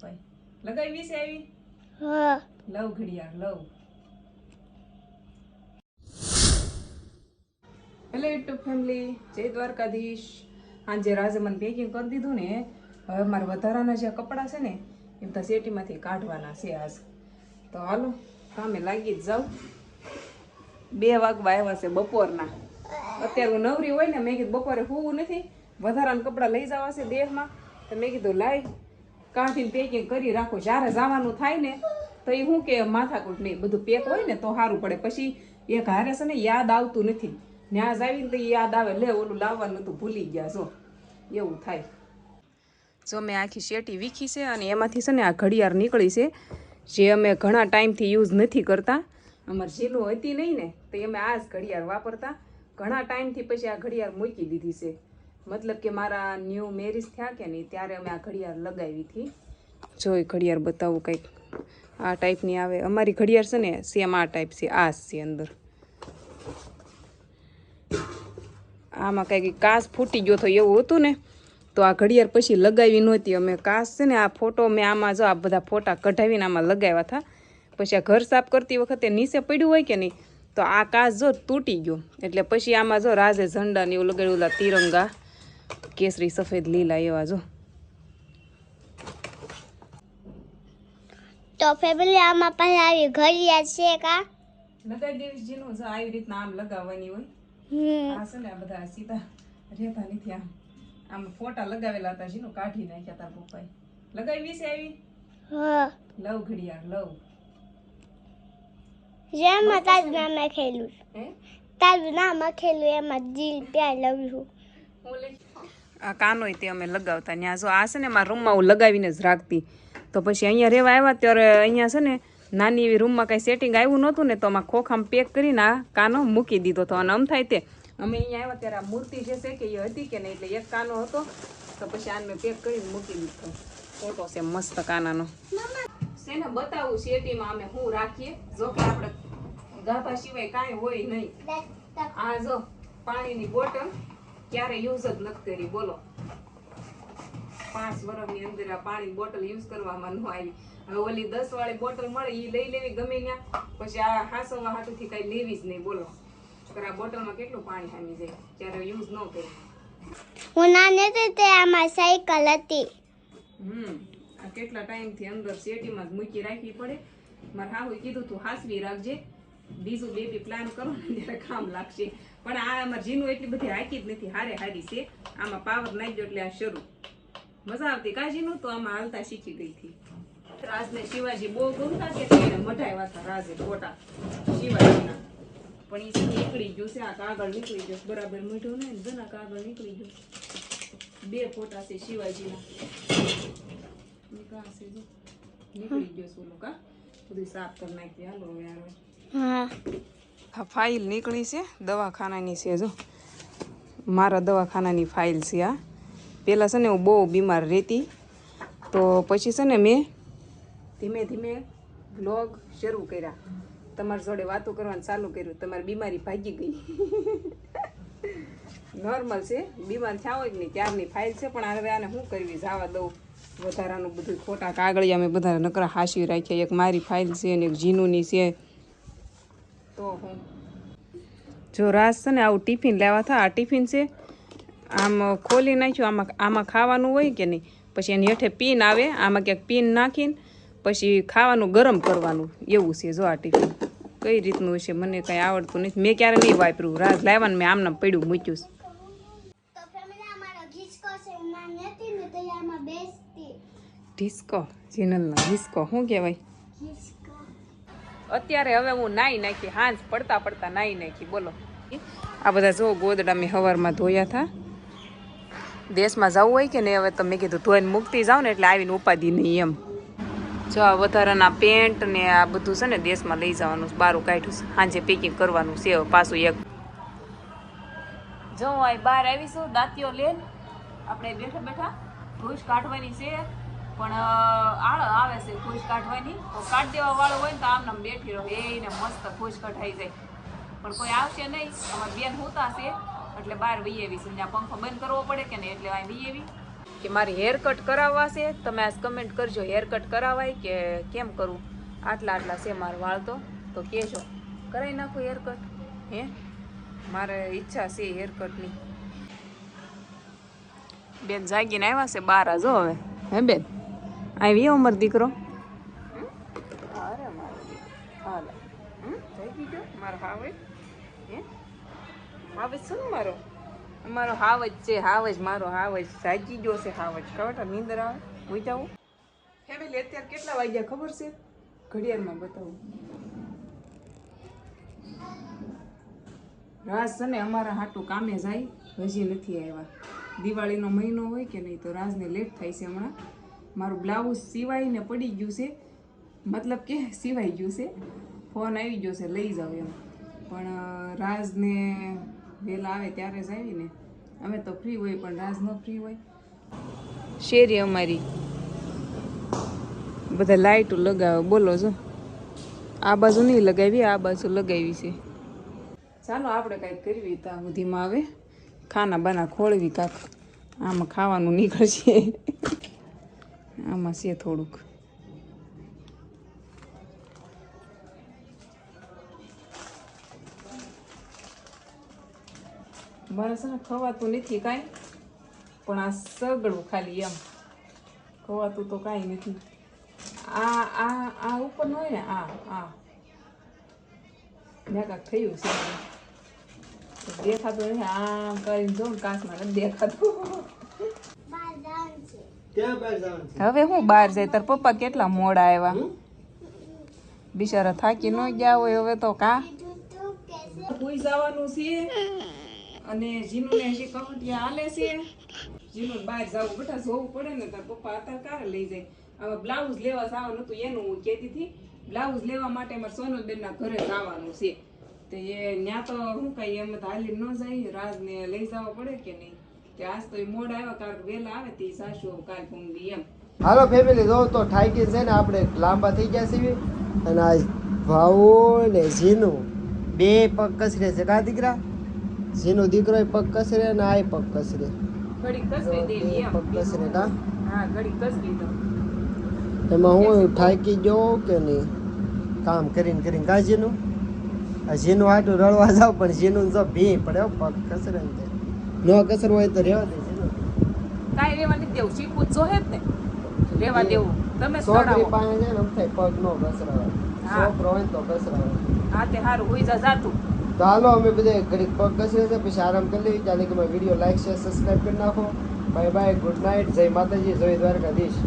પપ્પાએ લગાવી છે આવી? હા. લવ ઘડિયાળ લવ હેલો યુટ્યુબ ફેમિલી જય દ્વારકાધીશ. આજે રાજે મને પેકિંગ કરી દીધું ને હવે મારે વધારાના જે કપડાં છે ને એમ તો શેટીમાંથી કાઢવાના છે આજ. તો હાલો કામે લાગી જ જાઉં. બે વાગવા આવ્યા છે બપોરના. અત્યારે હું નવરી હોય ને મેં કીધું બપોરે હોવું નથી. વધારાના કપડાં લઈ જવા છે દેહમાં. તો મેં કીધું લાઈ કાઢીને પેકિંગ કરી રાખો. જ્યારે જવાનું થાય ને, તો એ શું કે માથાકૂટ નહીં, બધું પેક હોય ને તો સારું પડે. પછી એક હારે છે ને યાદ આવતું નથી. ન્યાજ આવીને તો યાદ આવે, લે ઓલું લાવવાનું હતું, ભૂલી ગયા, જો. એવું થાય. જો મેં આખી શેટી વીખી છે અને એમાંથી છે ને આ ઘડિયાળ નીકળી છે, જે અમે ઘણા ટાઈમથી યુઝ નથી કરતા. અમારે ઝીલું હતી નહીં ને, તો અમે આ જ ઘડિયાળ વાપરતા. ઘણા ટાઈમથી પછી આ ઘડિયાળ મૂકી દીધી છે. મતલબ કે મારા ન્યૂ મેરેજ થયા કે નહીં, ત્યારે અમે આ ઘડિયાળ લગાવી હતી. જો એ ઘડિયાળ બતાવું કંઈક. આ ટાઈપની આવે. અમારી ઘડિયાળ છે ને સેમ આ ટાઈપ છે, આ છે અંદર. આમાં કંઈક કાચ ફૂટી ગયો તો એવું હતું ને, તો આ ઘડિયાળ પછી લગાવી નહોતી. અમે કાચ છે ને, આ ફોટો મેં આમાં જો આ બધા ફોટા કઢાવીને આમાં લગાવ્યા હતા. પછી આ ઘર સાફ કરતી વખતે નીચે પડ્યું હોય કે નહીં, તો આ કાચ જો તૂટી ગયો. એટલે પછી આમાં જો રાજે ઝંડા ને એવું લગાડ્યું તિરંગા. કેસરી સફેદ લીલા એવા જો. તો ફેમિલી આમાં પહેલા આવી ઘડિયાળ છે કા? લગાવી દેવી જેનું જો આવી રીતના આમ લગાવવાની હોય. આ છે ને આ બધા સીધા રહેતા નથી આમ. આમ ફોટા લગાવેલા હતા જેનું કાઢી નાખ્યા હતા પપ્પાએ. લગાવી વિશે આવી? હા. લવ ઘડિયાળ લવ. જેમાં તારું નામ લખેલું હે? તારું નામ લખેલું એમાં દિલ પ્યાર લવ યુ આ કાનોય તે અમે લગાવતા. ત્યાં જો આ છે ને મારા રૂમમાં હું લગાવીને જ રાખતી. તો પછી અહીંયા રહેવા આવ્યા ત્યારે અહીંયા છે ને નાની એવી રૂમમાં કાંઈ સેટિંગ આવ્યું નહોતું ને તો આમાં ખોખામાં પેક કરીને આ કાનો મૂકી દીધો હતો. અને આમ થાય તે અમે અહીંયા આવ્યા ત્યારે આ મૂર્તિ જે છે કે એ હતી કે નહીં એટલે એક કાનો હતો. તો પછી આને મેં પેક કરીને મૂકી દીધો. ફોટો છે મસ્ત કાનાનો. શેને બતાવું શેટીમાં અમે શું રાખીએ. જો કે આપણે ગાભા સિવાય કાંઈ હોય નહીં. આ જો પાણીની બોટલ. ક્યારે યુઝ જ નથી કરી બોલો. પાંચ વર્ષની અંદર આ પાણી બોટલ યુઝ કરવામાં ન આવી. હવે ઓલી દસ વાળી બોટલ મળે એ લઈ લેવી ગમે ત્યાં. પછી આ હાસવા હાટુથી કાંઈ લેવી જ નહીં બોલો. નકર આ બોટલમાં કેટલું પાણી હામી જાય? ત્યારે યુઝ ન કરી. હું નાની હતી તે આમાં સાયકલ હતી. હમ આ કેટલા ટાઈમથી અંદર શેટીમાં જ મૂકી રાખવી પડે. મારે હાહુએ કીધું તું હાસવી રાખજે. બીજું બેબી પ્લાન કરો ને ત્યારે કામ લાગશે. પણ આ અમારે જીનું એટલી બધી હાકી જ નથી, હારે હારી છે. આમાં પાવર નાખ્યો એટલે આ શરૂ. મજા આવતી કાજીનું તો આમાં હાલતા શીખી ગઈ હતી. રાજને શિવાજી બહુ ગમતા કે એને મઢાવ્યા હતા રાજે ફોટા શિવાજીના. પણ એ નીકળી ગયું છે, આ કાગળ નીકળી ગયો બરાબર મઢો ને જૂના કાગળ નીકળી ગયો બે ફોટા છે શિવાજીના. નીકળી ગયો ઓલો કા. બધું સાફ કરી નાખી. હાલો હવે આવે હા. ફાઇલ નીકળી છે, દવાખાનાની છે જો. મારા દવાખાનાની ફાઇલ છે આ. પહેલાં છે ને હું બહુ બીમાર રહેતી. તો પછી છે ને મેં ધીમે ધીમે બ્લોગ શરૂ કર્યા. તમારી જોડે વાતો કરવાનું ચાલુ કર્યું. તમારી બીમારી ભાગી ગઈ. નોર્મલ છે. બીમાર થયા હોય કે નહીં, ત્યારની ફાઇલ છે, પણ હવે આને શું કરવી? જવા દઉં. વધારાનું બધું ખોટા કાગળિયા મેં બધા નકરા હાંસી રાખ્યા. એક મારી ફાઇલ છે ને એક જીનુની છે. તો હું જો રાસ છે ને આવું ટિફિન લેવા થા. આ ટિફિન છે આમ ખોલી નાખ્યું. આમાં આમાં ખાવાનું હોય કે નહીં? પછી એની હેઠે પીન આવે. આમાં ક્યાંક પીન નાખીને પછી ખાવાનું ગરમ કરવાનું. એવું છે જો આ ટિફિન. કઈ રીતનું છે? મને કંઈ આવડતું નથી. મેં ક્યારે નહીં વાપર્યું. રાસ લાવવાનું મેં આમને પડ્યું મૂક્યું છે. તો ફેમિલી ડિસ્કો જીનલનો ડિસ્કો શું કહેવાય? અત્યારે હવે હું નાહી નાખી, હાંજ પડતા પડતા નાહી નાખી, બોલો. આ બધા જો ગોદડા મેં હવારમાં ધોયા હતા દેશમાં જવું હોય કે નહીં, હવે તમે કીધું ધોઈને મૂકતી જાઓ ને એટલે આવીને ઉપાધી નહીં એમ. જો આ વધારાના પેન્ટ ને આ બધું છે ને દેશમાં લઈ જવાનું, બારું કાઢ્યું છે. સાંજે પેકિંગ કરવાનું છે પાછું એક. જો અહીં બહાર આવીશું દાંતીઓ લેન. આપણે બેઠા બેઠા ભૂસ કાઢવાની છે. પણ આળ આવે છે ખુશ કાઢવાની. તો કાઢ દેવા વાળો હોય ને તો આમ નામ બેઠી રહો એને મસ્ત ખુશ કઢાઈ જાય. પણ કોઈ આવશે નહીં. અમારે બેન હોતા છે એટલે બહાર વહી આવી છે પંખો બંધ કરવો પડે કે નહીં એટલે વહી આવી કે મારે હેર કટ કરાવવા છે તમે આજ કમેન્ટ કરજો હેર કટ કરાવાય કે કેમ કરું? આટલા આટલા છે મારો વાળ તો. તો કહેજો. કરાવી નાખો હેર કટ હે? મારે ઈચ્છા છે હેર કટની બેન જાગીને આવ્યા છે બાર જો હવે. હે બેન? આવી ઉંમર દીકરો. મારો હાવ હે? હાવ જ છે હાવ જ મારો હાવ જ જાગી ગયો છે હાવ જ. નીંદર આવે. જાવ ફેમિલી અત્યારે કેટલા વાગ્યા ખબર છે? ઘડિયાળમાં બતાવું. રાજ છે ને અમારા હાટું કામે જાય હજી નથી આવ્યા. દિવાળીનો મહિનો હોય કે નહીં તો રાજને લેટ થાય છે હમણાં. મારું બ્લાઉઝ સિવાઈને પડી ગયું છે. મતલબ કે સિવાઈ ગયું છે. ફોન આવી ગયો છે, લઈ જાઓ એમ. પણ રાજને વહેલા આવે ત્યારે જ આવીને. અમે તો ફ્રી હોય, પણ રાજ ન ફ્રી હોય. શેરી અમારી. બધા લાઈટો લગાવે, બોલો છો. આ બાજુ નહીં લગાવી, આ બાજુ લગાવી છે. ચાલો, આપણે કાંઈક કરવી ત્યાં સુધીમાં આવે. ખાના બાના ખોળવી કાંક. આમાં ખાવાનું નીકળશે. આમાં છે થોડુંક. મારે છે ખવાતું નથી કાંઈ, પણ આ સગડું ખાલી એમ. ખવાતું તો કાંઈ નથી. આ આ આ ઉપર ન હોય ને, આ આ. ત્યાં કાંક થયું છે. દેખાતું નથી. આમ કરીને જો ને કાચમાં નથી દેખાતું બાર જવાનું છે ક્યાં બહાર જવાનું છે હવે હું બહાર જાય તાર પપ્પા કેટલા મોડા આવ્યા? બિચારા થાકી ન ગયા હોય હવે તો કા? કોઈ જવાનું છે અને જીનુને હજી કવટિયા હાલે છે. જીનું બહાર જવું બેટા જોવું પડે ને તાર પપ્પા અત્યારે કારે લઈ જાય? હવે બ્લાઉઝ લેવા જવાનું હતું એનું હું કહેતી હતી. બ્લાઉઝ લેવા માટે મારે સોનલબેનના ઘરે જવાનું છે. તો એ ત્યાં તો શું કઈ એમ તો હાલી ન જાય રાજને લઈ જવા પડે કે નહીં? તે આજ તો મોડ આવ્યો કારણ વેલા આવે તે સાસુ કાલ પૂંગી એમ. હાલો ફેમિલી જો તો ઠાકી છે ને આપણે લાંબા થઈ ગયા છીએ. અને આ ભાવો ને ઝીનું બે પગ કસરે છે. કા દીકરા? ઝીનો દીકરો પગ કસરે અને આ પગ કસરે. ઘડી કસરી દેવી એમ. પગ કસરે કા? હા ઘડી કસરી દો એમાં હું થાકી ગયો કે નહીં? કામ કરીને કરીને કાજીનું આ ઝીનું હાટું રડવા જાવ પણ ઝીનું જો ભી પડે હો, પગ કસરે ને. ન કસર હોય તો રહેવા દે. કાઈ રેવા નથી દેવું. શીખવું જ જોહે ને. રેવા દેવું. તમે છોકરી પાસે છે ને થાય પગ નો કસરાવે હા. છોકરો હોય તો કસરાવે હા તે સારું હોય જા જાતું તો. હાલો અમે બધે ઘડીક પગ કસરે છે પછી આરામ કરી લઈએ. ચાલે કે વીડિયો લાઈક શેર સબસ્ક્રાઈબ કરી નાખો. બાય બાય ગુડ નાઇટ જય માતાજી જય દ્વારકાધીશ.